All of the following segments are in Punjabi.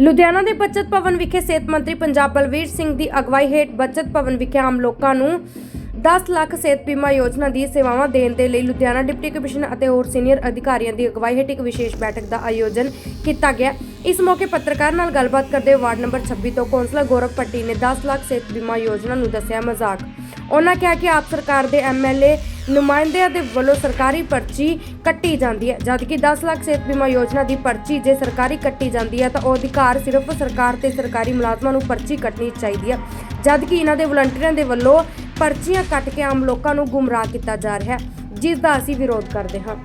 ਲੁਧਿਆਣਾ ਦੇ ਬਚਤ ਭਵਨ ਵਿਖੇ ਸਿਹਤ ਮੰਤਰੀ ਪੰਜਾਬ ਬਲਵੀਰ ਸਿੰਘ ਦੀ ਅਗਵਾਈ ਹੇਠ ਬਚਤ ਭਵਨ ਵਿਖੇ ਆਮ ਲੋਕਾਂ ਨੂੰ 10 ਲੱਖ ਸਿਹਤ ਬੀਮਾ ਯੋਜਨਾ ਦੀ ਸੇਵਾਵਾਂ ਦੇਣ ਦੇ ਲਈ ਲੁਧਿਆਣਾ ਡਿਪਟੀ ਕਮਿਸ਼ਨਰ ਅਤੇ ਹੋਰ ਸੀਨੀਅਰ ਅਧਿਕਾਰੀਆਂ ਦੀ ਅਗਵਾਈ ਹੇਠ ਇੱਕ ਵਿਸ਼ੇਸ਼ ਬੈਠਕ ਦਾ ਆਯੋਜਨ ਕੀਤਾ ਗਿਆ। ਇਸ ਮੌਕੇ ਪੱਤਰਕਾਰ ਨਾਲ ਗੱਲਬਾਤ ਕਰਦੇ ਵਾਰਡ ਨੰਬਰ 26 ਤੋਂ ਕੌਂਸਲਰ ਗੌਰਵ ਪੱਟੀ ਨੇ 10 ਲੱਖ ਸਿਹਤ ਬੀਮਾ ਯੋਜਨਾ ਨੂੰ ਦੱਸਿਆ ਮਜ਼ਾਕ। ਉਹਨਾਂ ਕਿਹਾ ਕਿ ਆਪ ਸਰਕਾਰ ਦੇ ਐਮਐਲਏ ਨੁਮਾਇੰਦਿਆਂ ਦੇ ਵੱਲੋਂ ਸਰਕਾਰੀ ਪਰਚੀ ਕੱਟੀ ਜਾਂਦੀ ਹੈ। ਜਦਕਿ 10 ਲੱਖ ਸਿਹਤ ਬੀਮਾ ਯੋਜਨਾ ਦੀ ਪਰਚੀ ਜੇ ਸਰਕਾਰੀ ਕੱਟੀ ਜਾਂਦੀ ਹੈ ਤਾਂ ਉਹ ਅਧਿਕਾਰ ਸਿਰਫ ਸਰਕਾਰ ਤੇ ਸਰਕਾਰੀ ਮੁਲਾਜ਼ਮਾਂ ਨੂੰ ਪਰਚੀ ਕੱਟਣੀ ਚਾਹੀਦੀ ਹੈ। ਜਦਕਿ ਇਹਨਾਂ ਦੇ ਵਲੰਟੀਅਰਾਂ ਦੇ ਵੱਲੋਂ ਪਰਚੀਆਂ ਕੱਟ ਕੇ ਆਮ ਲੋਕਾਂ ਨੂੰ ਗੁੰਮਰਾਹ ਕੀਤਾ ਜਾ ਰਿਹਾ ਹੈ, ਜਿਸ ਦਾ ਅਸੀਂ ਵਿਰੋਧ ਕਰਦੇ ਹਾਂ।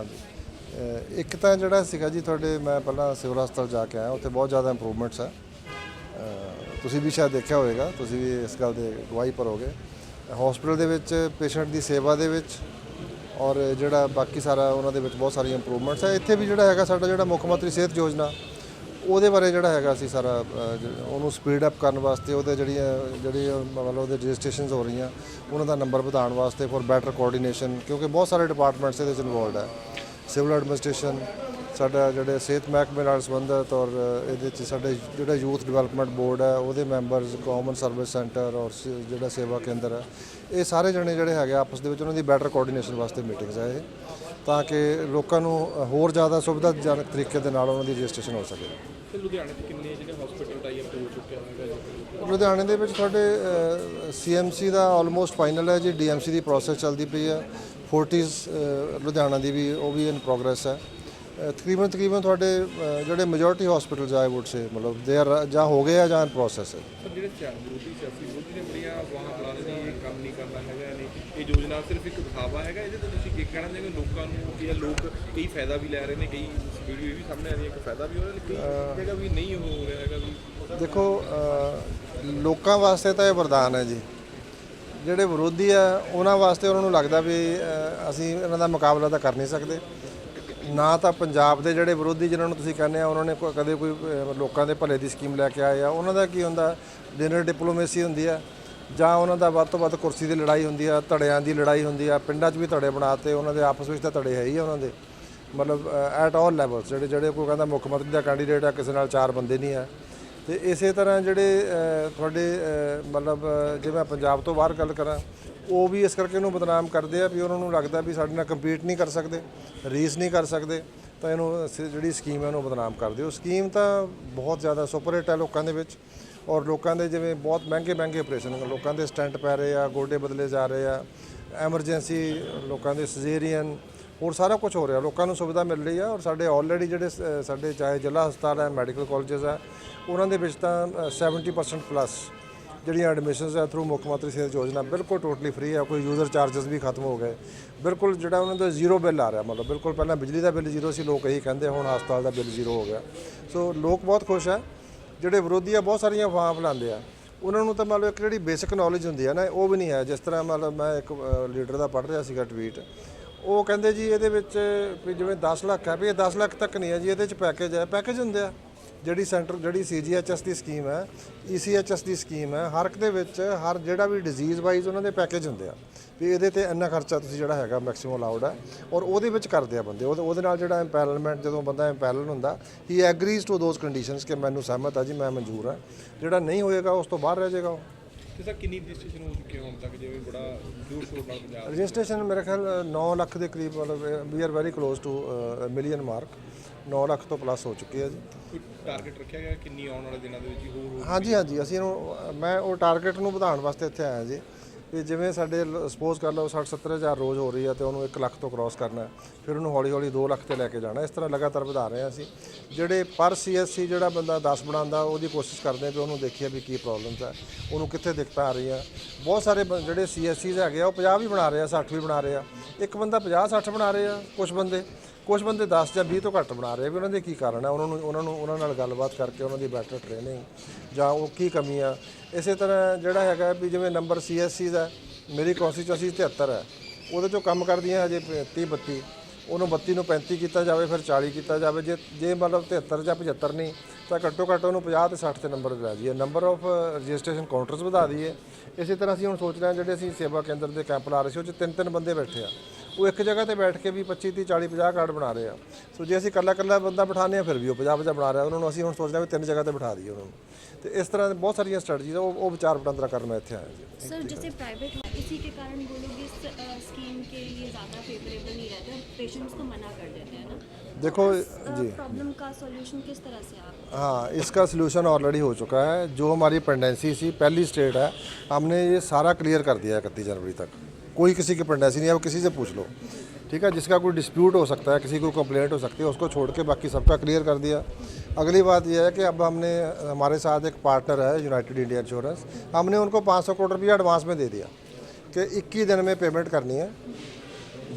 ਹਾਂਜੀ। ਇੱਕ ਤਾਂ ਜਿਹੜਾ ਸੀਗਾ ਜੀ, ਤੁਹਾਡੇ ਮੈਂ ਪਹਿਲਾਂ ਸਿਵਲ ਹਸਪਤਾਲ ਜਾ ਕੇ ਆਇਆ, ਉੱਥੇ ਬਹੁਤ ਜ਼ਿਆਦਾ ਇੰਪਰੂਵਮੈਂਟਸ ਹੈ ਤੁਸੀਂ ਵੀ ਸ਼ਾਇਦ ਦੇਖਿਆ ਹੋਵੇਗਾ, ਤੁਸੀਂ ਵੀ ਇਸ ਗੱਲ ਦੇ ਗਵਾਹੀ ਭਰੋਗੇ। ਹਸਪੀਟਲ ਦੇ ਵਿੱਚ ਪੇਸ਼ੈਂਟ ਦੀ ਸੇਵਾ ਦੇ ਵਿੱਚ ਔਰ ਜਿਹੜਾ ਬਾਕੀ ਸਾਰਾ ਉਹਨਾਂ ਦੇ ਵਿੱਚ ਬਹੁਤ ਸਾਰੀਆਂ ਇੰਪਰੂਵਮੈਂਟਸ ਹੈ ਇੱਥੇ ਵੀ ਜਿਹੜਾ ਹੈਗਾ ਸਾਡਾ ਜਿਹੜਾ ਮੁੱਖ ਮੰਤਰੀ ਸਿਹਤ ਯੋਜਨਾ ਉਹਦੇ ਬਾਰੇ ਜਿਹੜਾ ਹੈਗਾ ਅਸੀਂ ਸਾਰਾ ਉਹਨੂੰ ਸਪੀਡ ਅਪ ਕਰਨ ਵਾਸਤੇ ਉਹਦੇ ਜਿਹੜੀਆਂ ਜਿਹੜੀਆਂ ਮਤਲਬ ਉਹਦੇ ਰਜਿਸਟ੍ਰੇਸ਼ਨਸ ਹੋ ਰਹੀਆਂ, ਉਹਨਾਂ ਦਾ ਨੰਬਰ ਵਧਾਉਣ ਵਾਸਤੇ ਫॉर ਬੈਟਰ ਕੋਆਰਡੀਨੇਸ਼ਨ ਕਿਉਂਕਿ ਬਹੁਤ ਸਾਰੇ ਡਿਪਾਰਟਮੈਂਟਸ ਇਹਦੇ ਵਿੱਚ ਇਨਵੋਲਡ ਹੈ। ਸਿਵਲ ਐਡਮਿਨਿਸਟ੍ਰੇਸ਼ਨ ਸਾਡਾ ਜਿਹੜੇ ਸਿਹਤ ਮਹਿਕਮੇ ਨਾਲ ਸੰਬੰਧਿਤ ਔਰ ਇਹਦੇ ਵਿੱਚ ਸਾਡੇ ਜਿਹੜਾ ਯੂਥ ਡਿਵੈਲਪਮੈਂਟ ਬੋਰਡ ਹੈ, ਉਹਦੇ ਮੈਂਬਰਸ ਕਾਮਨ ਸਰਵਿਸ ਸੈਂਟਰ ਔਰ ਸ- ਜਿਹੜਾ ਸੇਵਾ ਕੇਂਦਰ ਹੈ, ਇਹ ਸਾਰੇ ਜਣੇ ਜਿਹੜੇ ਹੈਗੇ ਆ, ਆਪਸ ਦੇ ਵਿੱਚ ਉਹਨਾਂ ਦੀ ਬੈਟਰ ਕੋਆਰਡੀਨੇਸ਼ਨ ਵਾਸਤੇ ਮੀਟਿੰਗਸ ਹੈ ਇਹ, ਤਾਂ ਕਿ ਲੋਕਾਂ ਨੂੰ ਹੋਰ ਜ਼ਿਆਦਾ ਸੁਵਿਧਾਜਨਕ ਤਰੀਕੇ ਦੇ ਨਾਲ ਉਹਨਾਂ ਦੀ ਰਜਿਸਟ੍ਰੇਸ਼ਨ ਹੋ ਸਕੇ। ਤੇ ਲੁਧਿਆਣੇ ਤੇ ਕਿੰਨੇ ਜਿਹੜੇ ਹਸਪੀਟਲ ਟਾਈ ਅਪ ਹੋ ਚੁੱਕਿਆ ਹੈਗਾ ਜੀ ਲੁਧਿਆਣੇ ਦੇ ਵਿੱਚ ਤੁਹਾਡੇ ਸੀਐਮਸੀ ਦਾ ਆਲਮੋਸਟ ਫਾਈਨਲ ਹੈ ਜੀ ਡੀਐਮਸੀ ਦੀ ਪ੍ਰੋਸੈਸ ਚੱਲਦੀ ਪਈ ਹੈ। ਫੋਰਟਿਸ ਲੁਧਿਆਣਾ ਦੀ ਵੀ ਉਹ ਵੀ ਇਨ ਪ੍ਰੋਗਰੈਸ ਹੈ। ਤਕਰੀਬਨ ਤਕਰੀਬਨ ਤੁਹਾਡੇ ਜਿਹੜੇ majority hospitals I would say ਮਤਲਬ ਦੇ ਆਰ ਜਾਂ ਹੋ ਗਏ ਆ ਜਾਂ ਪ੍ਰੋਸੈਸ ਹੈ। ਜਿਹੜੇ ਸਿਆ- ਵਿਰੋਧੀ ਸਿਆਸੀ ਵਿਰੋਧੀ ਨੇ ਬੜੀਆਂ ਵਾਹਾਂ ਬੁਲਾਉਂਦੇ ਨੇ ਇਹ ਕੰਮ ਨਹੀਂ ਕਰਨਾ ਹੈਗਾ ਨਹੀਂ ਇਹ ਯੋਜਨਾ ਸਿਰਫ ਇੱਕ ਦਿਖਾਵਾ ਹੈਗਾ ਇਹਦੇ ਤੋਂ ਤੁਸੀਂ ਕੀ ਕਹਿਣਾ ਚਾਹੁੰਦੇ ਲੋਕਾਂ ਨੂੰ ਕਿ ਇਹ ਲੋਕ ਕਈ ਫਾਇਦਾ ਵੀ ਲੈ ਰਹੇ ਨੇ ਕਈ ਵੀਡੀਓ ਇਹ ਵੀ ਸਾਹਮਣੇ ਆ ਰਹੀ ਹੈ ਕਿ ਫਾਇਦਾ ਵੀ ਹੋ ਰਿਹਾ ਲੇਕਿਨ ਜਗ੍ਹਾ ਵੀ ਨਹੀਂ ਹੋ ਰਿਹਾ ਹੈਗਾ ਵੀ। ਦੇਖੋ ਲੋਕਾਂ ਵਾਸਤੇ ਤਾਂ ਇਹ ਵਰਦਾਨ ਹੈ ਜੀ। ਜਿਹੜੇ ਵਿਰੋਧੀ ਆ ਉਹਨਾਂ ਵਾਸਤੇ ਉਹਨਾਂ ਨੂੰ ਲੱਗਦਾ ਵੀ ਅਸੀਂ ਇਹਨਾਂ ਦਾ ਮੁਕਾਬਲਾ ਤਾਂ ਕਰ ਨਹੀਂ ਸਕਦੇ। ਨਾ ਤਾਂ ਪੰਜਾਬ ਦੇ ਜਿਹੜੇ ਵਿਰੋਧੀ ਜਿਨ੍ਹਾਂ ਨੂੰ ਤੁਸੀਂ ਕਹਿੰਦੇ ਆ ਉਹਨਾਂ ਨੇ ਕਦੇ ਕੋਈ ਲੋਕਾਂ ਦੇ ਭਲੇ ਦੀ ਸਕੀਮ ਲੈ ਕੇ ਆਏ ਆ। ਉਹਨਾਂ ਦਾ ਕੀ ਹੁੰਦਾ ਡਿਨਰ ਡਿਪਲੋਮੇਸੀ ਹੁੰਦੀ ਆ। ਜਾਂ ਉਹਨਾਂ ਦਾ ਵੱਧ ਤੋਂ ਵੱਧ ਕੁਰਸੀ ਦੀ ਲੜਾਈ ਹੁੰਦੀ ਆ, ਧੜਿਆਂ ਦੀ ਲੜਾਈ ਹੁੰਦੀ ਆ, ਪਿੰਡਾਂ 'ਚ ਵੀ ਧੜੇ ਬਣਾਤੇ ਉਹਨਾਂ ਦੇ ਆਪਸ ਵਿੱਚ ਤਾਂ ਧੜੇ ਹੈ ਹੀ ਆ ਉਹਨਾਂ ਦੇ। ਮਤਲਬ ਐਟ ਆਲ ਲੈਵਲਸ ਜਿਹੜੇ ਜਿਹੜੇ ਕੋਈ ਕਹਿੰਦਾ ਮੁੱਖ ਮੰਤਰੀ ਦਾ ਕੈਂਡੀਡੇਟ ਆ, ਕਿਸੇ ਨਾਲ ਚਾਰ ਬੰਦੇ ਨਹੀਂ ਆ। ਤੇ ਇਸੇ ਤਰ੍ਹਾਂ ਜਿਹੜੇ ਤੁਹਾਡੇ ਮਤਲਬ ਜੇ ਮੈਂ ਪੰਜਾਬ ਤੋਂ ਬਾਹਰ ਗੱਲ ਕਰਾਂ, ਉਹ ਵੀ ਇਸ ਕਰਕੇ ਇਹਨੂੰ ਬਦਨਾਮ ਕਰਦੇ ਆ ਵੀ ਉਹਨਾਂ ਨੂੰ ਲੱਗਦਾ ਵੀ ਸਾਡੇ ਨਾਲ ਕੰਪੀਟ ਨਹੀਂ ਕਰ ਸਕਦੇ ਰੀਸ ਨਹੀਂ ਕਰ ਸਕਦੇ, ਤਾਂ ਇਹਨੂੰ, ਜਿਹੜੀ ਸਕੀਮ ਹੈ ਉਹਨੂੰ ਬਦਨਾਮ ਕਰਦੇ ਉਹ ਸਕੀਮ ਤਾਂ ਬਹੁਤ ਜ਼ਿਆਦਾ ਸੁਪਰ ਹਿੱਟ ਹੈ ਲੋਕਾਂ ਦੇ ਵਿੱਚ। ਔਰ ਲੋਕਾਂ ਦੇ ਜਿਵੇਂ ਬਹੁਤ ਮਹਿੰਗੇ ਮਹਿੰਗੇ ਆਪਰੇਸ਼ਨ ਲੋਕਾਂ ਦੇ ਸਟੈਂਟ ਪੈ ਰਹੇ ਆ ਗੋਡੇ ਬਦਲੇ ਜਾ ਰਹੇ ਆ ਐਮਰਜੈਂਸੀ ਲੋਕਾਂ ਦੇ ਸਜੇਰੀਅਨ ਹੋਰ ਸਾਰਾ ਕੁਝ ਹੋ ਰਿਹਾ। ਲੋਕਾਂ ਨੂੰ ਸੁਵਿਧਾ ਮਿਲ ਰਹੀ ਆ ਔਰ ਸਾਡੇ ਆਲਰੇਡੀ ਜਿਹੜੇ ਸ- ਸਾਡੇ ਚਾਹੇ ਜ਼ਿਲ੍ਹਾ ਹਸਪਤਾਲ ਹੈ ਮੈਡੀਕਲ ਕਾਲਜਸ ਹੈ ਉਹਨਾਂ ਦੇ ਵਿੱਚ ਤਾਂ ਅ, 70% ਪਲੱਸ ਜਿਹੜੀਆਂ ਐਡਮਿਸ਼ਨਸ ਹੈ ਥਰੂ ਮੁੱਖ ਮੰਤਰੀ ਸਿਹਤ ਯੋਜਨਾ ਬਿਲਕੁਲ ਟੋਟਲੀ ਫ੍ਰੀ ਆ। ਕੋਈ ਯੂਜ਼ਰ ਚਾਰजेस ਵੀ ਖਤਮ ਹੋ ਗਏ। ਬਿਲਕੁਲ ਜਿਹੜਾ ਉਹਨਾਂ ਦਾ ਜ਼ੀਰੋ ਬਿੱਲ ਆ ਰਿਹਾ ਮਤਲਬ ਬਿਲਕੁਲ ਪਹਿਲਾਂ ਬਿਜਲੀ ਦਾ ਬਿੱਲ ਜ਼ੀਰੋ ਸੀ ਲੋਕ ਇਹੀ ਕਹਿੰਦੇ ਹੁਣ ਹਸਪਤਾਲ ਦਾ ਬਿੱਲ ਜ਼ੀਰੋ ਹੋ ਗਿਆ। ਸੋ ਲੋਕ ਬਹੁਤ ਖੁਸ਼ ਹੈ ਜਿਹੜੇ ਵਿਰੋਧੀ ਆ, ਬਹੁਤ ਸਾਰੀਆਂ ਅਫਵਾਹਾਂ ਫੈਲਾਉਂਦੇ ਆ। ਉਹਨਾਂ ਨੂੰ ਤਾਂ ਮਤਲਬ ਇੱਕ ਜਿਹੜੀ ਬੇਸਿਕ ਨੌਲੇਜ ਹੁੰਦੀ ਹੈ ਨਾ, ਉਹ ਵੀ ਨਹੀਂ ਹੈ। ਜਿਸ ਤਰ੍ਹਾਂ ਮਤਲਬ ਮੈਂ ਇੱਕ ਲੀਡਰ ਦਾ ਪੜ੍ਹ ਰਿਹਾ ਸੀਗਾ ਟਵੀਟ ਉਹ ਕਹਿੰਦੇ ਜੀ ਇਹਦੇ ਵਿੱਚ ਵੀ ਜਿਵੇਂ 10 ਲੱਖ ਹੈ, ਵੀ ਇਹ 10 ਲੱਖ ਤੱਕ ਨਹੀਂ ਹੈ ਜੀ, ਇਹਦੇ ਵਿੱਚ ਪੈਕੇਜ ਹੈ। ਪੈਕੇਜ ਹੁੰਦੇ ਆ। ਜਿਹੜੀ ਸੈਂਟਰ ਜਿਹੜੀ ਸੀਜੀਐਚਐਸ ਦੀ ਸਕੀਮ ਹੈ ਈਸੀਐਚਐਸ ਦੀ ਸਕੀਮ ਹੈ ਹਰ ਇੱਕ ਦੇ ਵਿੱਚ ਹਰ ਜਿਹੜਾ ਵੀ ਡਿਜ਼ੀਜ਼ ਵਾਈਜ਼ ਉਹਨਾਂ ਦੇ ਪੈਕੇਜ ਹੁੰਦੇ ਆ। ਵੀ ਇਹਦੇ ਤੇ ਇੰਨਾ ਖਰਚਾ ਤੁਸੀਂ ਜਿਹੜਾ ਹੈਗਾ ਮੈਕਸਿਮਮ ਅਲਾਉਡ ਹੈ ਔਰ ਉਹਦੇ ਵਿੱਚ ਕਰਦੇ ਆ ਬੰਦੇ। ਉਹਦੇ ਨਾਲ ਜਿਹੜਾ ਇੰਪੈਰਲਮੈਂਟ ਜਦੋਂ ਬੰਦਾ ਇੰਪੈਰਲ ਹੁੰਦਾ ਹੀ ਐਗਰੀਜ਼ ਟੂ ਦੋਜ਼ ਕੰਡੀਸ਼ਨਸ ਕਿ ਮੈਨੂੰ ਸਹਿਮਤ ਆ ਜੀ ਮੈਂ ਮਨਜ਼ੂਰ ਹਾਂ ਜਿਹੜਾ ਨਹੀਂ ਹੋਏਗਾ ਉਸ ਤੋਂ ਬਾਹਰ ਰਹਿ ਜਾਏਗਾ ਉਹ। ਤੇ ਸਰ ਕਿੰਨੀ ਰਜਿਸਟ੍ਰੇਸ਼ਨ ਹੋ ਚੁੱਕੀ ਹੈ ਹੁਣ ਤੱਕ? ਜਿਵੇਂ ਬੜਾ ਦੂਰ ਸ਼ੋਰ ਨਾਲ ਪੰਜਾਬ ਰਜਿਸਟ੍ਰੇਸ਼ਨ ਮੇਰੇ ਖਿਆਲ 9 ਲੱਖ ਦੇ ਕਰੀਬ ਮਤਲਬ we are very close to million mark 9 lakh ਤੋਂ ਪਲੱਸ ਹੋ ਚੁੱਕੀ ਹੈ ਜੀ। ਟਾਰਗੇਟ ਰੱਖਿਆ ਗਿਆ ਕਿੰਨੀ ਆਉਣ ਵਾਲੇ ਦਿਨਾਂ ਦੇ ਵਿੱਚ ਹੀ ਹੋਰ ਹਾਂਜੀ ਹਾਂਜੀ ਅਸੀਂ ਇਹਨੂੰ ਮੈਂ ਉਹ ਟਾਰਗੇਟ ਨੂੰ ਵਧਾਉਣ ਵਾਸਤੇ ਇੱਥੇ ਆਇਆ ਜੀ। ਵੀ ਜਿਵੇਂ ਸਾਡੇ ਸਪੋਜ਼ ਕਰ ਲਓ 60 70 ਹਜ਼ਾਰ ਰੋਜ਼ ਹੋ ਰਹੀ ਹੈ ਤੇ ਉਹਨੂੰ 1 ਲੱਖ ਤੋਂ ਕ੍ਰਾਸ ਕਰਨਾ ਹੈ। ਫਿਰ ਉਹਨੂੰ ਹੌਲੀ ਹੌਲੀ 2 ਲੱਖ ਤੇ ਲੈ ਕੇ ਜਾਣਾ ਇਸ ਤਰ੍ਹਾਂ ਲਗਾਤਾਰ ਵਧਾ ਰਹੇ ਹਾਂ ਅਸੀਂ। ਜਿਹੜੇ ਪਰ ਸੀਐਸਸੀ ਜਿਹੜਾ ਬੰਦਾ 10 ਬਣਾਉਂਦਾ ਉਹਦੀ ਕੋਸ਼ਿਸ਼ ਕਰਦੇ ਹਾਂ ਵੀ ਉਹਨੂੰ ਦੇਖੀਏ ਵੀ ਕੀ ਪ੍ਰੋਬਲਮਸ ਹੈ ਉਹਨੂੰ ਕਿੱਥੇ ਦਿੱਕਤਾਂ ਆ ਰਹੀਆਂ। ਬਹੁਤ ਸਾਰੇ ਜਿਹੜੇ ਸੀਐਸਸੀਜ਼ ਹੈਗੇ ਆ ਉਹ 50 ਵੀ ਬਣਾ ਰਹੇ ਆ 60 ਵੀ ਬਣਾ ਰਹੇ ਆ। ਇੱਕ ਬੰਦਾ 50 60 ਬਣਾ ਰਹੇ ਆ ਕੁਝ ਬੰਦੇ। ਕੁਝ ਬੰਦੇ 10 ਜਾਂ 20 ਤੋਂ ਘੱਟ ਬਣਾ ਰਹੇ ਆ ਵੀ ਉਹਨਾਂ ਦੇ ਕੀ ਕਾਰਨ ਹੈ ਉਹਨਾਂ ਨੂੰ ਉਹਨਾਂ ਨੂੰ, ਉਹਨਾਂ ਨਾਲ ਗੱਲਬਾਤ ਕਰਕੇ ਉਹਨਾਂ ਦੀ ਬੈਟਰ ਟ੍ਰੇਨਿੰਗ ਜਾਂ ਉਹ ਕੀ ਕਮੀ ਆ। ਇਸੇ ਤਰ੍ਹਾਂ ਜਿਹੜਾ ਹੈਗਾ ਵੀ ਜਿਵੇਂ ਨੰਬਰ ਸੀਐਸਸੀ ਦਾ, ਮੇਰੀ ਕੌਂਸਟੀਚੁਐਂਸੀ 73 ਹੈ ਉਹਦੇ ਚੋਂ ਕੰਮ ਕਰਦੀਆਂ ਹਜੇ 30 32 ਉਹਨੂੰ 32 ਨੂੰ 35 ਕੀਤਾ ਜਾਵੇ, ਫਿਰ 40 ਕੀਤਾ ਜਾਵੇ, ਜੇ ਜੇ ਮਤਲਬ 73 ਜਾਂ 75 ਨਹੀਂ, ਤਾਂ ਘੱਟੋ ਘੱਟ ਉਹਨੂੰ 50 ਤੇ 60 ਤੇ ਨੰਬਰ ਲੈ ਜਾਈਏ। ਨੰਬਰ ਆਫ ਰਜਿਸਟ੍ਰੇਸ਼ਨ ਕਾਊਂਟਰਸ ਵਧਾ ਦਈਏ। ਇਸੇ ਤਰ੍ਹਾਂ ਅਸੀਂ ਹੁਣ ਸੋਚ ਰਹੇ ਹਾਂ ਜਿਹੜੇ ਅਸੀਂ ਸੇਵਾ ਕੇਂਦਰ ਦੇ ਕੈਂਪ ਲਾ ਰਹੇ ਸੀ, ਉਹ 'ਚ ਤਿੰਨ ਤਿੰਨ ਬੰਦੇ ਬੈਠੇ ਆ। ਉਹ ਇੱਕ ਜਗ੍ਹਾ ਤੇ ਬੈਠ ਕੇ ਵੀ 25 30 40 50 ਕਾਰਡ ਬਣਾ ਰਹੇ ਆ ਸੋ ਜੇ ਅਸੀਂ ਇਕੱਲਾ ਇਕੱਲਾ ਬੰਦਾ ਬਿਠਾਉਂਦੇ ਆ ਫਿਰ ਵੀ ਉਹ 50 50 ਬਣਾ ਰਿਹਾ ਉਹਨਾਂ ਨੂੰ ਅਸੀਂ ਹੁਣ ਸੋਚ ਰਹੇ ਹਾਂ ਵੀ ਤਿੰਨ ਜਗ੍ਹਾ ਤੇ ਬਿਠਾ ਦਈਏ ਉਹਨਾਂ ਨੂੰ ਤੇ ਇਸ ਤਰ੍ਹਾਂ ਦੇ ਬਹੁਤ ਸਾਰੀਆਂ ਸਟ੍ਰੈਟਜੀਜ਼ ਆ ਉਹ ਉਹ ਵਿਚਾਰ ਵਟਾਂਦਰਾ ਕਰਨ ਮੈਂ ਇੱਥੇ ਆਇਆ ਜੀ सर जैसे प्राइवेट है इसी के कारण वो लोग इस अ, स्कीम के लिए ज़्यादा फेवरेबल नहीं रहते और पेशेंट्स को मना कर देते हैं ना देखो अ, जी प्रॉब्लम का सॉल्यूशन किस तरह से आप हाँ इसका सोल्यूशन ऑलरेडी हो चुका है जो हमारी पेंडेंसी थी पहली स्टेट है हमने ये सारा क्लियर कर दिया है इकतीस जनवरी तक कोई किसी की पेंडेंसी नहीं है वो किसी से पूछ लो। ठीक है, जिसका कोई डिस्प्यूट हो सकता है, किसी को कंप्लेंट हो सकती है, उसको छोड़ के बाकी सबका क्लियर कर दिया। अगली बात यह है कि अब हमने, हमारे साथ एक पार्टनर है यूनाइटेड इंडिया इंश्योरेंस हमने उनको 500 करोड़ रुपया एडवांस में दे दिया कि 21 दिन में पेमेंट करनी है।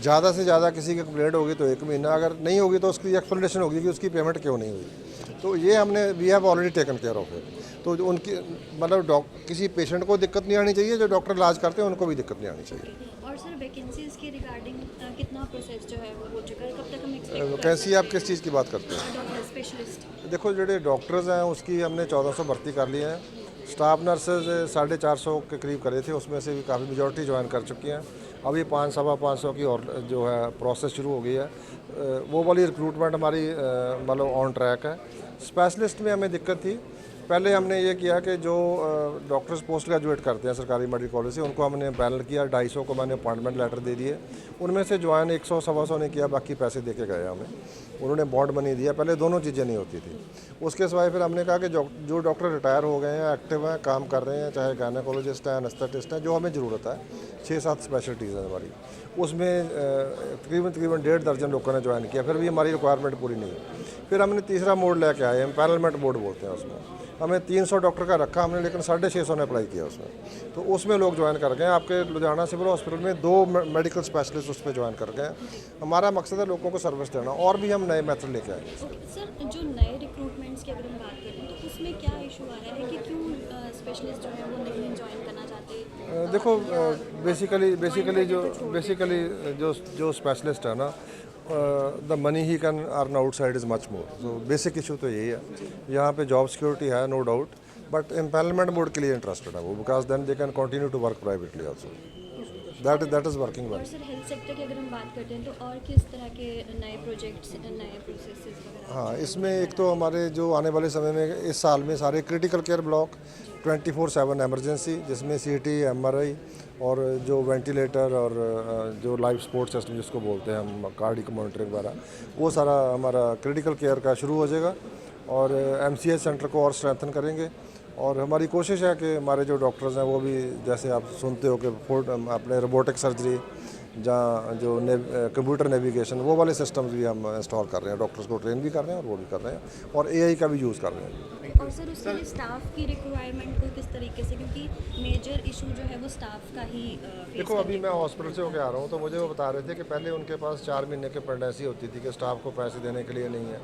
ज़्यादा से ज़्यादा किसी की कंप्लेंट होगी तो एक महीना, अगर नहीं होगी तो उसकी एक्सप्लेनेशन होगी कि उसकी पेमेंट क्यों नहीं हुई। तो ये हमने we have already taken care of it तो जो उनकी मतलब किसी पेशेंट को दिक्कत नहीं आनी चाहिए जो डॉक्टर इलाज करते हैं उनको भी दिक्कत नहीं आनी चाहिए। और सर वैकेंसीज के रिगार्डिंग कितना प्रोसेस जो है वो कब तक हम वैकेंसी आप किस चीज़ की बात करते हैं? देखो जो डॉक्टर्स हैं उसकी हमने चौदह सौ भर्ती कर ली है। स्टाफ नर्सेज साढ़े चार सौ के करीब करे थे उसमें से भी काफ़ी मेजोरिटी ज्वाइन कर चुकी हैं। अभी पाँच सवा पाँच सौ की और जो है प्रोसेस शुरू हो गई है। वो वाली रिक्रूटमेंट हमारी मतलब ऑन ट्रैक है। स्पेशलिस्ट में हमें दिक्कत थी पहले हमने ये किया कि जो डॉक्टर्स पोस्ट ग्रेजुएट करते हैं सरकारी मेडिकल कॉलेज से, उनको हमने पैनल किया, ढाई सौ को मैंने अपॉइंटमेंट लेटर दे दिए। उनमें से ज्वाइन एक सौ, सवा सौ ने किया, बाकी पैसे दे के गए हमें। उन्होंने बॉन्ड मनी दिया, पहले दोनों चीज़ें नहीं होती थी। उसके सिवाय फिर हमने कहा कि जो डॉक्टर रिटायर हो गए हैं एक्टिव हैं, काम कर रहे हैं, चाहे गायनाकोलॉजिस्ट हैं अनस्थेटिस्ट हैं, जो हमें ज़रूरत है छः सात स्पेशलिटीज़ हैं हमारी। उसमें तकरीबन तकरीबन डेढ़ दर्जन लोगों ने ज्वाइन किया, फिर भी हमारी रिक्वायरमेंट पूरी नहीं है फिर हमने तीसरा मोड लेके आए हम पैनलमेंट बोर्ड बोलते हैं उसमें हमें 300 डॉक्टर का रखा हमने लेकिन साढ़े छः सौ ने अप्लाई किया उसमें। तो उसमें लोग ज्वाइन कर गए आपके लुधियाना सिविल हॉस्पिटल में दो मेडिकल स्पेशलिस्ट उस पर ज्वाइन कर गए हमारा मकसद है लोगों को सर्विस देना और भी हम नए मेथड लेके आएँगे सर जो नए रिक्रूटमेंट्स की अगर हम बात करें तो उसमें क्या इशू आ रहा है कि क्यों स्पेशलिस्ट जो है वो नहीं ज्वाइन करना चाहते? देखो बेसिकली बेसिकली जो बेसिकली जो जो स्पेशलिस्ट है ना the money he can earn outside is much more तो बेसिक इशू तो यही है यहाँ पे जॉब सिक्योरिटी है no doubt but empanelment board के लिए इंटरेस्टेड है वो because then they can continue to work privately also That that is working well sir health sector की अगर हम बात करते हैं तो और किस तरह के नए प्रोजेक्ट्स नए प्रोसेसेस वगैरह? हाँ इसमें एक तो हमारे जो आने वाले समय में इस साल में सारे critical care block 24 seven emergency जिसमें सी टी और जो वेंटिलेटर और जो लाइफ सपोर्ट सिस्टम जिसको बोलते हैं हम कार्डिक मॉनिटरिंग वगैरह वो सारा हमारा क्रिटिकल केयर का शुरू हो जाएगा और एम सेंटर को और स्ट्रेंथन करेंगे। और हमारी कोशिश है कि हमारे जो डॉक्टर्स हैं वो भी जैसे आप सुनते हो कि अपने रोबोटिक सर्जरी जहाँ जो ने, कंप्यूटर नेविगेशन वो वाले सिस्टम्स भी हम इंस्टॉल कर रहे हैं डॉक्टर्स को ट्रेन भी कर रहे हैं और वो भी कर रहे हैं और एआई का भी यूज़ कर रहे हैं। और सर उसके लिए स्टाफ की रिक्वायरमेंट को किस तरीके से क्योंकि मेजर इशू जो है वो स्टाफ का ही देखो अभी मैं हॉस्पिटल से होके आ रहा हूँ तो मुझे वो बता रहे थे कि पहले उनके पास चार महीने की प्रेगनेंसी होती थी कि स्टाफ को पैसे देने के लिए नहीं है।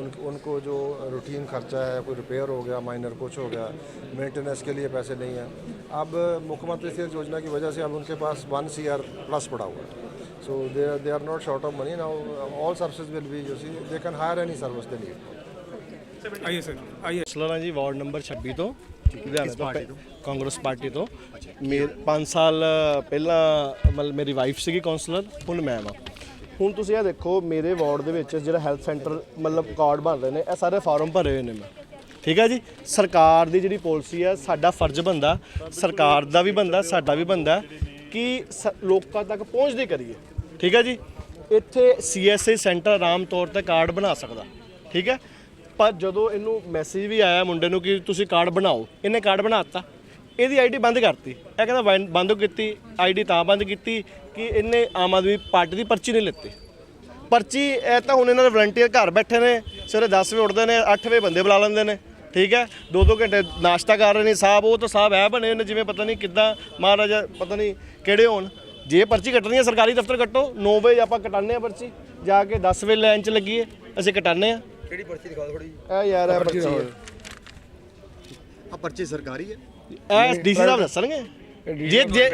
उन उनको जो रूटीन खर्चा है कोई रिपेयर हो गया माइनर कुछ हो गया मेंटेनेंस के लिए पैसे नहीं है। अब मुख्यमंत्री सेहत योजना की वजह से अब उनके पास वन सी प्लस पड़ा हुआ है। So they they are not short of money now all services will be you see they can hire any service they need ਆਈਏ ਸਰ ਆਈਏ। ਕਾਉਂਸਲਰ ਹਾਂ ਜੀ ਵਾਰਡ ਨੰਬਰ 26 ਤੋਂ ਲੁਧਿਆਣਾ ਤੋਂ ਪੈ- ਕਾਂਗਰਸ ਪਾਰਟੀ ਤੋਂ। ਮੇਰੇ 5 ਸਾਲ ਪਹਿਲਾਂ ਮਤਲਬ ਮੇਰੀ ਵਾਈਫ ਸੀਗੀ ਕਾਉਂਸਲਰ ਹੁਣ ਮੈਂ ਵਾਂ। ਹੁਣ ਤੁਸੀਂ ਇਹ ਦੇਖੋ ਮੇਰੇ ਵਾਰਡ ਦੇ ਵਿੱਚ ਜਿਹੜਾ ਹੈਲਥ ਸੈਂਟਰ ਮਤਲਬ ਕਾਰਡ ਬਣ ਰਹੇ ਨੇ ਇਹ ਸਾਰੇ ਫਾਰਮ ਭਰੇ ਹੋਏ ਨੇ ਮੈਂ। ਠੀਕ ਹੈ ਜੀ? ਸਰਕਾਰ ਦੀ ਜਿਹੜੀ ਪਾਲਿਸੀ ਹੈ ਸਾਡਾ ਫਰਜ਼ ਬੰਦਾ ਸਰਕਾਰ ਦਾ ਵੀ ਬੰਦਾ ਸਾਡਾ ਵੀ ਬੰਦਾ ਕਿ ਸ- ਲੋਕਾਂ ਤੱਕ ਪਹੁੰਚਦੇ ਕਰੀਏ। ਠੀਕ ਹੈ ਜੀ? ਇੱਥੇ ਸੀਐਸਏ ਸੈਂਟਰ ਆਮ ਤੌਰ ਤੇ ਕਾਰਡ ਬਣਾ ਸਕਦਾ। ਠੀਕ ਹੈ ਪਰ ਜਦੋਂ ਇਹਨੂੰ ਮੈਸੇਜ ਵੀ ਆਇਆ ਮੁੰਡੇ ਨੂੰ ਕਿ ਤੁਸੀਂ ਕਾਰਡ ਬਣਾਓ, ਇਹਨੇ ਕਾਰਡ ਬਣਾਤਾ। ਇਹਦੀ ਆਈਡੀ ਬੰਦ ਕਰਤੀ। ਇਹ ਕਹਿੰਦਾ ਵੈਨ- ਬੰਦ ਕੀਤੀ ਆਈਡੀ ਤਾਂ ਬੰਦ ਕੀਤੀ ਕਿ ਇਹਨੇ ਆਮ ਆਦਮੀ ਪਾਰਟੀ ਦੀ ਪਰਚੀ ਨਹੀਂ ਲਿੱਤੀ। ਪਰਚੀ, ਇਹ ਤਾਂ ਹੁਣ ਇਹਨਾਂ ਦੇ ਵਲੰਟੀਅਰ ਘਰ ਬੈਠੇ ਨੇ, ਸਵੇਰੇ 10 ਵਜੇ ਉੱਠਦੇ ਨੇ 8 ਵਜੇ ਬੰਦੇ ਬੁਲਾ ਲੈਂਦੇ ਨੇ, ਠੀਕ ਹੈ? ਦੋ ਦੋ ਘੰਟੇ ਨਾਸ਼ਤਾ ਕਰ ਰਹੇ ਨੇ ਸਾਹਿਬ ਉਹ ਤਾਂ ਸਾਹਿਬ ਐ ਬਣੇ ਨੇ, ਜਿਵੇਂ ਪਤਾ ਨਹੀਂ ਕਿੱਦਾਂ, ਮਹਾਰਾਜਾ ਪਤਾ ਨਹੀਂ ਕਿਹੜੇ ਹੋਣ। ਜੇ ਪਰਚੀ ਕੱਟਣੀ ਹੈ ਸਰਕਾਰੀ ਦਫ਼ਤਰ ਕੱਟੋ 9 ਵਜੇ ਆਪਾਂ ਕਟਾਉਂਦੇ ਹਾਂ ਪਰਚੀ, ਜਾ ਕੇ 10 ਵਜੇ ਲਾਈਨ 'ਚ ਲੱਗੀਏ, ਅਸੀਂ ਕਟਾਉਂਦੇ ਹਾਂ। ਕਿਹੜੀ ਪਰਚੀ ਦਿਖਾ ਥੋੜੀ ਇਹ ਯਾਰ ਇਹ ਪਰਚੀ ਹੈ ਆ ਪਰਚੀ ਸਰਕਾਰੀ ਹੈ। ਇਹ ਡੀਸੀ ਸਾਹਿਬ ਦੱਸਣਗੇ? ਜੇ ਜੇ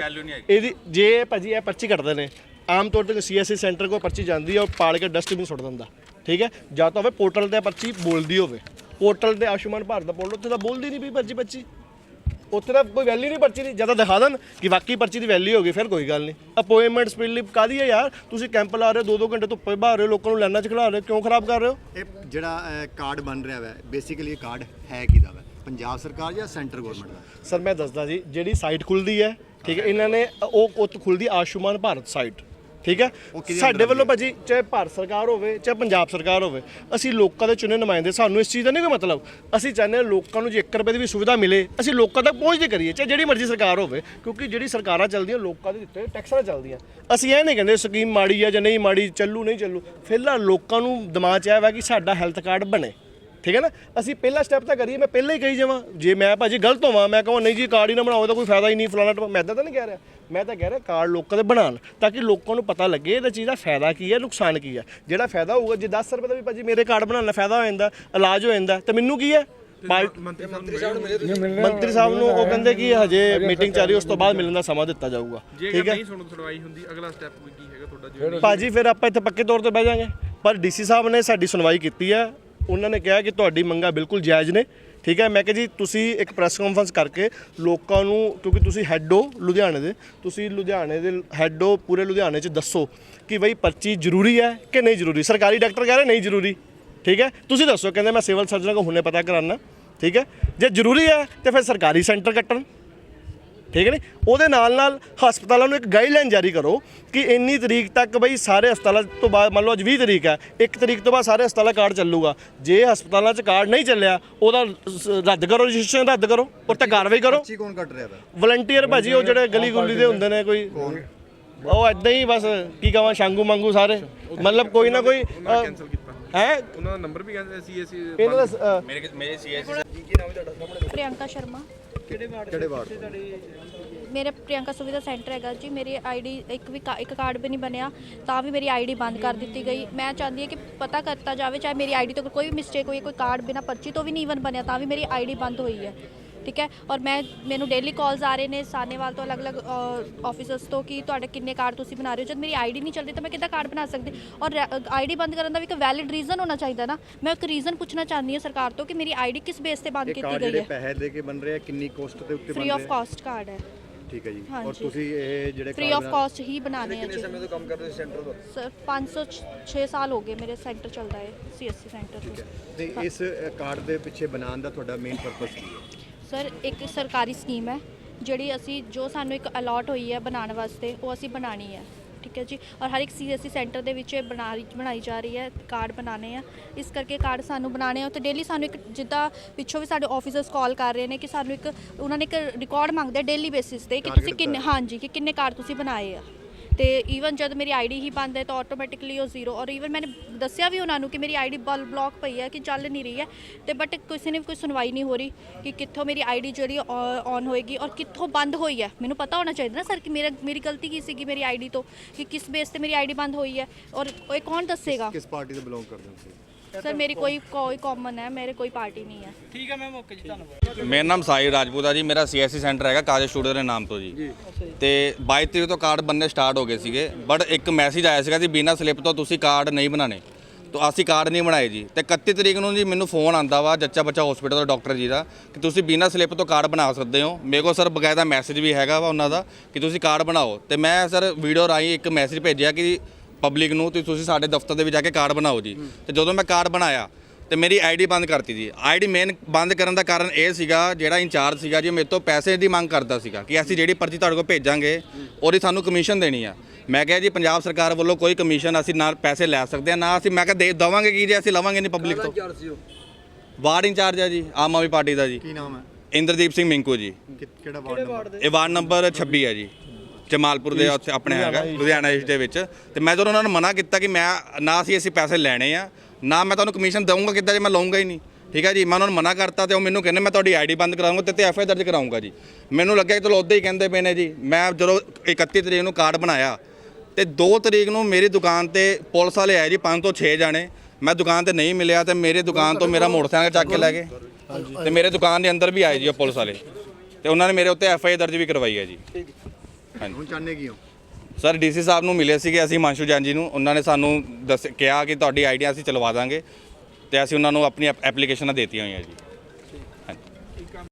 ਇਹਦੀ ਜੇ ਭਾਜੀ ਇਹ ਪਰਚੀ ਕੱਟਦੇ ਨੇ ਆਮ ਤੌਰ ਤੇ ਸੀਐਸਸੀ ਸੈਂਟਰ ਕੋ ਪਰਚੀ ਜਾਂਦੀ ਹੈ ਉਹ ਪਾਲ ਕੇ ਡਸਟਬਿਨ ਸੁੱਟ ਦਿੰਦਾ। ਠੀਕ ਹੈ? ਜਾਂ ਤਾਂ ਹੋਵੇ ਪੋਰਟਲ ਤੇ ਪਰਚੀ ਬੋਲਦੀ ਹੋਵੇ। ਪੋਰਟਲ ਤੇ ਆਯੁਸ਼ਮਾਨ ਭਾਰਤ ਦਾ ਪੋਰਟਲ ਉੱਥੇ ਤਾਂ ਬੋਲਦੀ ਨਹੀਂ ਪਈ ਪਰਚੀ ਪਰਚੀ ਉੱਥੇ ਤਾਂ ਕੋਈ ਵੈਲਿਊ ਨਹੀਂ ਪਰਚੀ ਦੀ ਜਦੋਂ ਦਿਖਾ ਦੇਣ ਕਿ ਵਾਕਈ ਪਰਚੀ ਦੀ ਵੈਲਿਊ ਹੋ ਗਈ ਫਿਰ ਕੋਈ ਗੱਲ ਨਹੀਂ। ਅਪਾਇੰਟਮੈਂਟ ਸਪੀਡਲੀ ਕਾਦੀ ਹੈ ਯਾਰ? ਤੁਸੀਂ ਕੈਂਪ ਲਾ ਰਹੇ ਹੋ ਦੋ ਦੋ ਘੰਟੇ ਧੁੱਪੇ ਬਾਹਰ ਰਹੇ ਹੋ ਲੋਕਾਂ ਨੂੰ ਲਾਈਨਾਂ 'ਚ ਖੜਾ ਰਹੇ ਹੋ ਕਿਉਂ ਖਰਾਬ ਕਰ ਰਹੇ ਹੋ? ਇਹ ਜਿਹੜਾ ਕਾਰਡ ਬਣ ਰਿਹਾ ਹੈ ਬੇਸਿਕਲੀ ਇਹ ਕਾਰਡ ਹੈ ਕਿਹਦਾ ਵਾ? ਪੰਜਾਬ ਸਰਕਾਰ ਜਾਂ ਸੈਂਟਰ ਗਵਰਨਮੈਂਟ ਦਾ? ਸਰ ਮੈਂ ਦੱਸਦਾ ਜੀ ਜਿਹੜੀ ਸਾਈਟ ਖੁੱਲਦੀ ਹੈ ਠੀਕ ਹੈ ਇਹਨਾਂ ਨੇ ਉਹ ਉਹ ਖੁੱਲਦੀ ਆਯੁਸ਼ਮਾਨ ਭਾਰਤ ਸਾਈਟ ਠੀਕ ਹੈ? ਸਾਡੇ ਵੱਲੋਂ ਭਾਜੀ ਚਾਹੇ ਭਾਰਤ ਸਰਕਾਰ ਹੋਵੇ ਚਾਹੇ ਪੰਜਾਬ ਸਰਕਾਰ ਹੋਵੇ ਅਸੀਂ ਲੋਕਾਂ ਦੇ ਚੁਣੇ ਨੁਮਾਇੰਦੇ ਸਾਨੂੰ ਇਸ ਚੀਜ਼ ਦਾ ਨਹੀਂ ਕੋਈ ਮਤਲਬ। ਅਸੀਂ ਚਾਹੁੰਦੇ ਹਾਂ ਲੋਕਾਂ ਨੂੰ ਜੇ 1 ਰੁਪਏ ਦੀ ਵੀ ਸੁਵਿਧਾ ਮਿਲੇ ਅਸੀਂ ਲੋਕਾਂ ਤੱਕ ਪਹੁੰਚਦੀ ਕਰੀਏ ਚਾਹੇ ਜਿਹੜੀ ਮਰਜ਼ੀ ਸਰਕਾਰ ਹੋਵੇ ਕਿਉਂਕਿ ਜਿਹੜੀ ਸਰਕਾਰਾਂ ਚੱਲਦੀਆਂ ਲੋਕਾਂ ਦੇ ਦਿੱਤੇ ਟੈਕਸਾਂ ਨਾਲ ਚੱਲਦੀਆਂ। ਅਸੀਂ ਇਹ ਨਹੀਂ ਕਹਿੰਦੇ ਸਕੀਮ ਮਾੜੀ ਆ ਜਾਂ ਨਹੀਂ ਮਾੜੀ ਚੱਲੂ ਨਹੀਂ ਚੱਲੂ। ਫਿਲਹਾਲ ਲੋਕਾਂ ਨੂੰ ਦਿਮਾਗ 'ਚ ਆਇਆ ਵਾ ਕਿ ਸਾਡਾ ਹੈਲਥ ਕਾਰਡ ਬਣੇ। ਠੀਕ ਹੈ ਨਾ? ਅਸੀਂ ਪਹਿਲਾ ਸਟੈਪ ਤਾਂ ਕਰੀਏ ਮੈਂ ਪਹਿਲਾਂ ਹੀ ਕਹੀ ਜਾਵਾਂ। ਜੇ ਮੈਂ ਭਾਜੀ ਗਲਤ ਹੋਵਾਂ ਮੈਂ ਕਹਾਂ ਨਹੀਂ ਜੀ ਕਾਰਡ ਹੀ ਨਾ ਬਣਾਓ ਤਾਂ ਕੋਈ ਫਾਇਦਾ ਹੀ ਨਹੀਂ ਫਲਾਣਾ ਮੈਂ ਇਦਾਂ ਤਾਂ ਨਹੀਂ ਕਹਿ ਰਿਹਾ। ਮੈਂ ਤਾਂ ਕਹਿ ਰਿਹਾ ਕਾਰਡ ਲੋਕਾਂ ਦੇ ਬਣਾਉਣ ਤਾਂ ਕਿ ਲੋਕਾਂ ਨੂੰ ਪਤਾ ਲੱਗੇ ਇਹਦਾ ਚੀਜ਼ ਦਾ ਫਾਇਦਾ ਕੀ ਹੈ ਨੁਕਸਾਨ ਕੀ ਹੈ। ਜਿਹੜਾ ਫਾਇਦਾ ਹੋਊਗਾ ਜੇ 10 ਰੁਪਏ ਦਾ ਵੀ ਭਾਜੀ ਮੇਰੇ ਕਾਰਡ ਬਣਾਉਣ ਨਾਲ ਫਾਇਦਾ ਹੋ ਜਾਂਦਾ ਇਲਾਜ ਹੋ ਜਾਂਦਾ ਤੇ ਮੈਨੂੰ ਕੀ ਹੈ? ਮੰਤਰੀ ਸਾਹਿਬ ਨੂੰ ਮੰਤਰੀ ਸਾਹਿਬ ਨੂੰ ਉਹ ਕਹਿੰਦੇ ਕਿ ਹਜੇ ਮੀਟਿੰਗ ਚੱਲ ਰਹੀ ਉਸ ਤੋਂ ਬਾਅਦ ਮਿਲਣ ਦਾ ਸਮਾਂ ਦਿੱਤਾ ਜਾਊਗਾ। ਠੀਕ ਹੈ? ਨਹੀਂ ਸੁਣ ਸੁਣਵਾਈ ਹੁੰਦੀ ਅਗਲਾ ਸਟੈਪ ਕੀ ਹੈਗਾ ਤੁਹਾਡਾ? ਜੋ ਭਾਜੀ ਫਿਰ ਆਪਾਂ ਇੱਥੇ ਪੱਕੇ ਤੌਰ ਤੇ ਬਹਿ ਜਾਾਂਗੇ। ਪਰ ਡੀਸੀ ਸਾਹਿਬ ਨੇ ਸਾਡੀ ਸੁਣਵਾਈ ਕੀਤੀ ਹੈ ਉਹਨਾਂ ਨੇ ਕਿਹਾ ਕਿ ਤੁਹਾਡੀ ਮੰਗਾਂ ਬਿਲਕੁਲ ਜਾਇਜ਼ ਨੇ, ਠੀਕ ਹੈ? ਮੈਂ ਕਿਹਾ ਜੀ, ਤੁਸੀਂ ਇੱਕ ਪ੍ਰੈਸ ਕਾਨਫਰੰਸ ਕਰਕੇ ਲੋਕਾਂ ਨੂੰ, ਕਿਉਂਕਿ ਤੁਸੀਂ ਹੈੱਡ ਹੋ ਲੁਧਿਆਣੇ ਦੇ, ਤੁਸੀਂ ਲੁਧਿਆਣੇ ਦੇ ਹੈੱਡ ਹੋ, ਪੂਰੇ ਲੁਧਿਆਣੇ 'ਚ ਦੱਸੋ ਕਿ ਬਈ ਪਰਚੀ ਜ਼ਰੂਰੀ ਹੈ ਕਿ ਨਹੀਂ ਜ਼ਰੂਰੀ? ਸਰਕਾਰੀ ਡਾਕਟਰ ਕਹਿ ਰਹੇ ਨਹੀਂ ਜ਼ਰੂਰੀ, ਠੀਕ ਹੈ? ਤੁਸੀਂ ਦੱਸੋ, ਕਹਿੰਦੇ ਮੈਂ ਸਿਵਲ ਸਰਜਨ ਕੋਲ ਹੁਣੇ ਪਤਾ ਕਰਾਨਾ, ਠੀਕ ਹੈ? ਜੇ ਜ਼ਰੂਰੀ ਹੈ, ਤੇ ਫਿਰ ਸਰਕਾਰੀ ਸੈਂਟਰ ਕੱਟਣ। ਠੀਕ ਹੈ ਨੀ? ਉਹਦੇ ਨਾਲ ਨਾਲ ਹਸਪਤਾਲਾਂ ਨੂੰ ਇੱਕ ਗਾਈਡਲਾਈਨ ਜਾਰੀ ਕਰੋ ਕਿ ਇੰਨੀ ਤਰੀਕ ਤੱਕ ਬਈ ਸਾਰੇ ਹਸਪਤਾਲਾਂ ਤੋਂ ਬਾਅਦ ਮੰਨ ਲਓ ਅੱਜ 20 ਤਰੀਕ ਹੈ ਇੱਕ ਤਰੀਕ ਤੋਂ ਬਾਅਦ ਸਾਰੇ ਹਸਪਤਾਲਾਂ ਕਾਰਡ ਚੱਲੂਗਾ। ਜੇ ਹਸਪਤਾਲਾਂ 'ਚ ਕਾਰਡ ਨਹੀਂ ਚੱਲਿਆ ਉਹਦਾ ਰੱਦ ਕਰੋ ਰਜਿਸਟ੍ਰੇਸ਼ਨ ਰੱਦ ਕਰੋ ਉੱਤੇ ਕਾਰਵਾਈ ਕਰੋ। ਪਰਚੀ ਕੌਣ ਕੱਟ ਰਿਹਾ ਵਲੰਟੀਅਰ ਭਾਜੀ ਉਹ ਜਿਹੜੇ ਗਲੀ ਗੁੱਲੀ ਦੇ ਹੁੰਦੇ ਨੇ ਕੋਈ। ਉਹ ਐਦਾਂ ਹੀ ਬਸ ਕੀ ਕਹਾਂ ਸ਼ਾਂਗੂ ਮੰਗੂ ਸਾਰੇ ਮਤਲਬ ਕੋਈ ਨਾ ਕੋਈ ਹੈ? ਉਹਨਾਂ ਦਾ ਨੰਬਰ ਵੀ ਕਹਿੰਦੇ ਸੀ ਅਸੀਂ ਇਹਨਾਂ ਦਾ ਸ- ਅ, ਪ੍ਰਿਯੰਕਾ ਸ਼ਰਮਾ। ਕਿਹੜੇ ਵਾਰਡ ਤੋਂ? ਮੇਰੇ ਪ੍ਰਿਯੰਕਾ ਸੁਵਿਧਾ ਸੈਂਟਰ ਹੈਗਾ ਜੀ। ਮੇਰੀ ਆਈਡੀ ਇੱਕ ਵੀ ਕਾ- ਇੱਕ ਕਾਰਡ ਵੀ ਨਹੀਂ ਬਣਿਆ ਤਾਂ ਵੀ ਮੇਰੀ ਆਈਡੀ ਬੰਦ ਕਰ ਦਿੱਤੀ ਗਈ। ਮੈਂ ਚਾਹੁੰਦੀ ਹਾਂ ਕਿ ਪਤਾ ਕਰਤਾ ਜਾਵੇ ਚਾਹੇ ਮੇਰੀ ਆਈਡੀ ਤੋਂ ਕੋਈ ਵੀ ਮਿਸਟੇਕ ਹੋਈ ਹੈ, ਕੋਈ ਕਾਰਡ ਬਿਨਾ ਪਰਚੀ ਤੋਂ ਵੀ ਨਹੀਂ ਬਣਿਆ ਤਾਂ ਵੀ ਮੇਰੀ ਆਈਡੀ ਬੰਦ ਹੋਈ ਹੈ। ਠੀਕ ਹੈ? ਔਰ ਮੈਂ ਮੈਨੂੰ ਡੇਲੀ ਕਾਲਸ ਆ ਰਹੇ ਨੇ ਸਾਨੇਵਾਲ ਤੋਂ ਅਲੱਗ-ਅਲੱਗ ਆਫਿਸਰਸ ਤੋਂ ਕਿ ਤੁਹਾਡੇ ਕਿੰਨੇ ਕਾਰਡ ਤੁਸੀਂ ਬਣਾ ਰਹੇ ਹੋ? ਜਦ ਮੇਰੀ ਆਈਡੀ ਨਹੀਂ ਚੱਲਦੀ ਤਾਂ ਮੈਂ ਕਿੱਦਾਂ ਕਾਰਡ ਬਣਾ ਸਕਦੀ? ਔਰ ਆਈਡੀ ਬੰਦ ਕਰਨ ਦਾ ਵੀ ਇੱਕ ਵੈਲਿਡ ਰੀਜ਼ਨ ਹੋਣਾ ਚਾਹੀਦਾ ਨਾ। ਮੈਂ ਇੱਕ ਰੀਜ਼ਨ ਪੁੱਛਣਾ ਚਾਹੁੰਦੀ ਹਾਂ ਸਰਕਾਰ ਤੋਂ ਕਿ ਮੇਰੀ ਆਈਡੀ ਕਿਸ ਬੇਸ ਤੇ ਬੰਦ ਕੀਤੀ ਗਈ ਹੈ? ਪੈਸੇ ਦੇ ਕੇ ਬਣ ਰਹੇ ਆ ਕਿੰਨੀ ਕੋਸਟ ਦੇ ਉੱਤੇ ਬਣ ਫ੍ਰੀ ਰਹੇ ਆਫ ਕਾਸਟ ਕਾਰਡ ਹੈ। ਠੀਕ ਹੈ ਜੀ। ਔਰ। ਤੁਸੀਂ ਇਹ ਜਿਹੜੇ ਫ੍ਰੀ ਆਫ ਕਾਸਟ ਹੀ ਬਣਾਣੇ ਆ ਜੀ। ਸਮੇਂ ਤੋਂ ਕੰਮ ਕਰਦੇ ਸੈਂਟਰ ਤੋਂ? ਸਰ 506 ਸਾਲ ਹੋ ਗਏ ਮੇਰੇ ਸੈਂਟਰ ਚੱਲਦਾ ਹੈ ਸੀਐਸਸੀ ਸੈਂਟਰ ਤੋਂ। ਤੇ ਇਸ ਕਾਰਡ ਦੇ ਪਿੱਛੇ ਬਣਾਉਣ ਦਾ ਤੁਹਾਡਾ ਮੇਨ ਪਰਪਸ ਕੀ ਹੈ? ਸਰ ਇੱਕ ਸਰਕਾਰੀ ਸਕੀਮ ਹੈ ਜਿਹੜੀ ਅਸੀਂ ਜੋ ਸਾਨੂੰ ਇੱਕ ਅਲਾਟ ਹੋਈ ਹੈ ਬਣਾਉਣ ਵਾਸਤੇ ਉਹ ਅਸੀਂ ਬਣਾਣੀ ਹੈ। ਠੀਕ ਹੈ ਜੀ? ਔਰ ਹਰ ਇੱਕ ਸੀਐਸਸੀ ਸੈਂਟਰ ਦੇ ਵਿੱਚ ਇਹ ਬਣਾ ਬਣਾਈ ਜਾ ਰਹੀ ਹੈ ਕਾਰਡ ਬਣਾਣੇ ਆ। ਇਸ ਕਰਕੇ ਕਾਰਡ ਸਾਨੂੰ ਬਣਾਣੇ ਆ ਤੇ ਡੇਲੀ ਸਾਨੂੰ ਇੱਕ ਜਿੱਦਾਂ ਪਿੱਛੋਂ ਵੀ ਸਾਡੇ ਆਫੀਸਰਸ ਕਾਲ ਕਰ ਰਹੇ ਨੇ ਕਿ ਸਾਨੂੰ ਇੱਕ ਉਹਨਾਂ ਨੇ ਇੱਕ ਰਿਕਾਰਡ ਮੰਗਦੇ ਡੇਲੀ ਬੇਸਿਸ ਤੇ ਕਿ ਤੁਸੀਂ ਕਿੰਨੇ ਹਾਂਜੀ ਕਿ ਕਿੰਨੇ ਕਾਰਡ ਤੁਸੀਂ ਬਣਾਏ ਆ। ਤੇ ਈਵਨ ਜਦ ਮੇਰੀ ਆਈਡੀ ਹੀ ਬੰਦ ਹੈ ਤਾਂ ਆਟੋਮੈਟਿਕਲੀ ਉਹ ਜ਼ੀਰੋ ਔਰ ਈਵਨ ਮੈंने ਦੱਸਿਆ ਵੀ ਉਹਨਾਂ ਨੂੰ ਕਿ ਮੇਰੀ ਆਈਡੀ ਬਲ ਬਲੌਕ ਪਈ ਹੈ ਕਿ ਚੱਲ ਨਹੀਂ ਰਹੀ ਹੈ ਤੇ ਬਟ ਕਿਸੇ ਨੇ ਵੀ ਕੋਈ ਸੁਣਵਾਈ ਨਹੀਂ ਹੋ ਰਹੀ ਕਿ ਕਿੱਥੋਂ ਮੇਰੀ ਆਈਡੀ ਜਿਹੜੀ ਔਨ ਹੋਏਗੀ ਔਰ ਕਿੱਥੋਂ ਬੰਦ ਹੋਈ ਹੈ। ਮੈਨੂੰ ਪਤਾ ਹੋਣਾ ਚਾਹੀਦਾ ਨਾ ਸਰ ਕਿ ਮੇਰਾ, ਮੇਰੀ ਗਲਤੀ ਕੀ ਸੀਗੀ ਮੇਰੀ ਆਈਡੀ ਤੋਂ ਕਿ ਕਿਸ ਬੇਸ ਤੇ ਮੇਰੀ ਆਈਡੀ ਬੰਦ ਹੋਈ ਹੈ ਔਰ ਇਹ ਕੌਣ ਦੱਸੇਗਾ? ਕਿਸ ਪਾਰਟੀ ਤੋਂ ਬਿਲੋਂਗ ਕਰਦੇ ਹੋ ਤੁਸੀਂ? ਸਰ ਮੇਰੀ ਕੋਈ ਕੋਈ ਕਾਮਨ ਹੈ ਮੇਰੇ ਕੋਈ ਪਾਰਟੀ ਨਹੀਂ ਹੈ ਮੇਰਾ ਨਾਮ ਸਾਈ ਰਾਜਪੂਤ ਆ ਜੀ ਮੇਰਾ ਸੀਐਸਸੀ ਸੈਂਟਰ ਹੈਗਾ ਕਾਜ ਸਟੂਡੀਓ ਦੇ ਨਾਮ ਤੋਂ ਜੀ। ਤੇ 22 ਤਰੀਕ ਤੋਂ ਕਾਰਡ ਬੰਨੇ ਸਟਾਰਟ ਹੋ ਗਏ ਸੀਗੇ ਬਟ ਇੱਕ ਮੈਸੇਜ ਆਇਆ ਸੀਗਾ ਜੀ ਬਿਨਾਂ ਸਲਿੱਪ ਤੋਂ ਤੁਸੀਂ ਕਾਰਡ ਨਹੀਂ ਬਣਾਣੇ ਤਾਂ ਅਸੀਂ ਕਾਰਡ ਨਹੀਂ ਬਣਾਏ ਜੀ। ਤੇ 31 ਤਰੀਕ ਨੂੰ ਜੀ ਮੈਨੂੰ ਫੋਨ ਆਂਦਾ ਵਾ ਜੱਚਾ ਬੱਚਾ ਹਸਪੀਟਲ ਦਾ ਡਾਕਟਰ ਜੀ ਦਾ ਕਿ ਤੁਸੀਂ ਬਿਨਾਂ ਸਲਿੱਪ ਤੋਂ ਕਾਰਡ ਬਣਾ ਸਕਦੇ ਹੋ। ਮੇਰੇ ਕੋਲ ਸਰ ਬਕਾਇਦਾ ਮੈਸੇਜ ਵੀ ਹੈਗਾ ਵਾ ਉਹਨਾਂ ਦਾ ਕਿ ਤੁਸੀਂ ਕਾਰਡ ਬਣਾਓ। ਤੇ ਮੈਂ ਸਰ ਵੀਡੀਓ ਰਾਹੀਂ ਇੱਕ ਮੈਸੇਜ ਭੇਜਿਆ ਕਿ ਪਬਲਿਕ ਨੂੰ ਤੇ ਤੁਸੀਂ ਸਾਡੇ ਦਫ਼ਤਰ ਦੇ ਵਿੱਚ ਜਾ ਕੇ ਕਾਰਡ ਬਣਾਓ ਜੀ। ਤੇ ਜਦੋਂ ਮੈਂ ਕਾਰਡ ਬਣਾਇਆ ਤੇ ਮੇਰੀ ਆਈਡੀ ਬੰਦ ਕਰਤੀ ਜੀ। ਆਈਡੀ ਮੇਨ ਬੰਦ ਕਰਨ ਦਾ ਕਾਰਨ ਇਹ ਸੀਗਾ ਜਿਹੜਾ ਇੰਚਾਰਜ ਸੀਗਾ ਜੀ ਮੇਰੇ ਤੋਂ ਪੈਸੇ ਦੀ ਮੰਗ ਕਰਦਾ ਸੀਗਾ ਕਿ ਅਸੀਂ ਜਿਹੜੀ ਪਰਚੀ ਤੁਹਾਡੇ ਕੋਲ ਭੇਜਾਂਗੇ ਉਹਦੀ ਸਾਨੂੰ ਕਮਿਸ਼ਨ ਦੇਣੀ ਆ। ਮੈਂ ਕਿਹਾ ਜੀ ਪੰਜਾਬ ਸਰਕਾਰ ਵੱਲੋਂ ਕੋਈ ਕਮਿਸ਼ਨ ਅਸੀਂ ਨਾ ਪੈਸੇ ਲੈ ਸਕਦੇ ਆ ਨਾ ਅਸੀਂ ਮੈਂ ਕਿਹਾ ਦੇ ਦਵਾਂਗੇ ਕੀ ਜੇ ਅਸੀਂ ਲਵਾਂਗੇ ਨਹੀਂ ਪਬਲਿਕ ਤੋਂ। ਵਾਰਡ ਇੰਚਾਰਜ ਆ ਜੀ ਆਮ ਆਦਮੀ ਪਾਰਟੀ ਦਾ ਜੀ। ਕੀ ਨਾਮ ਹੈ? ਇੰਦਰਦੀਪ ਸਿੰਘ ਮਿੰਕੂ ਜੀ। ਕਿਹੜਾ ਵਾਰਡ ਨੰਬਰ? ਇਹ ਵਾਰਡ ਨੰਬਰ 26 ਹੈ ਜੀ। ਜਮਾਲਪੁਰ ਦੇ ਉੱਥੇ ਆਪਣੇ ਹੈਗਾ ਲੁਧਿਆਣਾ ਈਸਟ ਦੇ ਵਿੱਚ। ਤੇ ਮੈਂ ਜਦੋਂ ਉਹਨਾਂ ਨੂੰ ਮਨਾ ਕੀਤਾ ਕਿ ਮੈਂ ਨਾ ਅਸੀਂ ਅਸੀਂ ਪੈਸੇ ਲੈਣੇ ਆ ਨਾ ਮੈਂ ਤੁਹਾਨੂੰ ਕਮਿਸ਼ਨ ਦਊਂਗਾ ਕਿੱਦਾਂ ਜੇ ਮੈਂ ਲਊਂਗਾ ਹੀ ਨਹੀਂ। ਠੀਕ ਹੈ ਜੀ? ਮੈਂ ਉਹਨਾਂ ਨੂੰ ਮਨਾ ਕਰਤਾ ਤੇ ਉਹ ਮੈਨੂੰ ਕਹਿੰਦੇ ਮੈਂ ਤੁਹਾਡੀ ਆਈਡੀ ਬੰਦ ਕਰਾਉਂਗਾ ਤੇ ਤੇ ਐਫ ਆਈ ਦਰਜ ਕਰਾਉਂਗਾ ਜੀ। ਮੈਨੂੰ ਲੱਗਿਆ ਕਿ ਚਲੋ ਉੱਦਾਂ ਹੀ ਕਹਿੰਦੇ ਪਏ ਨੇ ਜੀ। ਮੈਂ ਜਦੋਂ 31 ਤਰੀਕ ਨੂੰ ਕਾਰਡ ਬਣਾਇਆ ਤੇ 2 ਤਰੀਕ ਨੂੰ ਮੇਰੀ ਦੁਕਾਨ ਤੇ ਪੁਲਿਸ ਵਾਲੇ ਆਏ ਜੀ 5 ਤੋਂ 6 ਜਾਣੇ। ਮੈਂ ਦੁਕਾਨ ਤੇ ਨਹੀਂ ਮਿਲਿਆ ਤੇ ਮੇਰੇ ਦੁਕਾਨ ਤੋਂ ਮੇਰਾ ਮੋਟਰਸਾਈਕਲ ਚੱਕ ਕੇ ਲੈ ਗਏ। ਤੇ ਮੇਰੇ ਦੁਕਾਨ ਦੇ ਅੰਦਰ ਵੀ ਆਏ ਜੀ ਉਹ ਪੁਲਿਸ ਵਾਲੇ। ਤੇ ਉਹਨਾਂ ਨੇ ਮੇਰੇ ਉੱਤੇ ਐਫ ਆਈ ਦਰਜ ਵੀ ਕਰਵਾਈ ਹੈ ਜੀ। ਹੁਣ ਚਾਹੁੰਦੇ ਕੀ ਹੋ? ਸਰ ਡੀਸੀ ਸਾਹਿਬ ਨੂੰ ਮਿਲੇ ਸੀਗੇ ਅਸੀਂ ਮਾਨਸ਼ੂ ਜਾਨ ਜੀ ਨੂੰ। ਉਹਨਾਂ ਨੇ ਸਾਨੂੰ ਦੱਸ ਕਿਹਾ ਕਿ ਤੁਹਾਡੀ ਆਈਡੀਆ ਅਸੀਂ ਚਲਵਾ ਦਾਂਗੇ ਤੇ ਅਸੀਂ ਉਹਨਾਂ ਨੂੰ ਆਪਣੀ ਐਪਲੀਕੇਸ਼ਨਾਂ ਦੇਤੀਆਂ ਹੋਈਆਂ ਜੀ।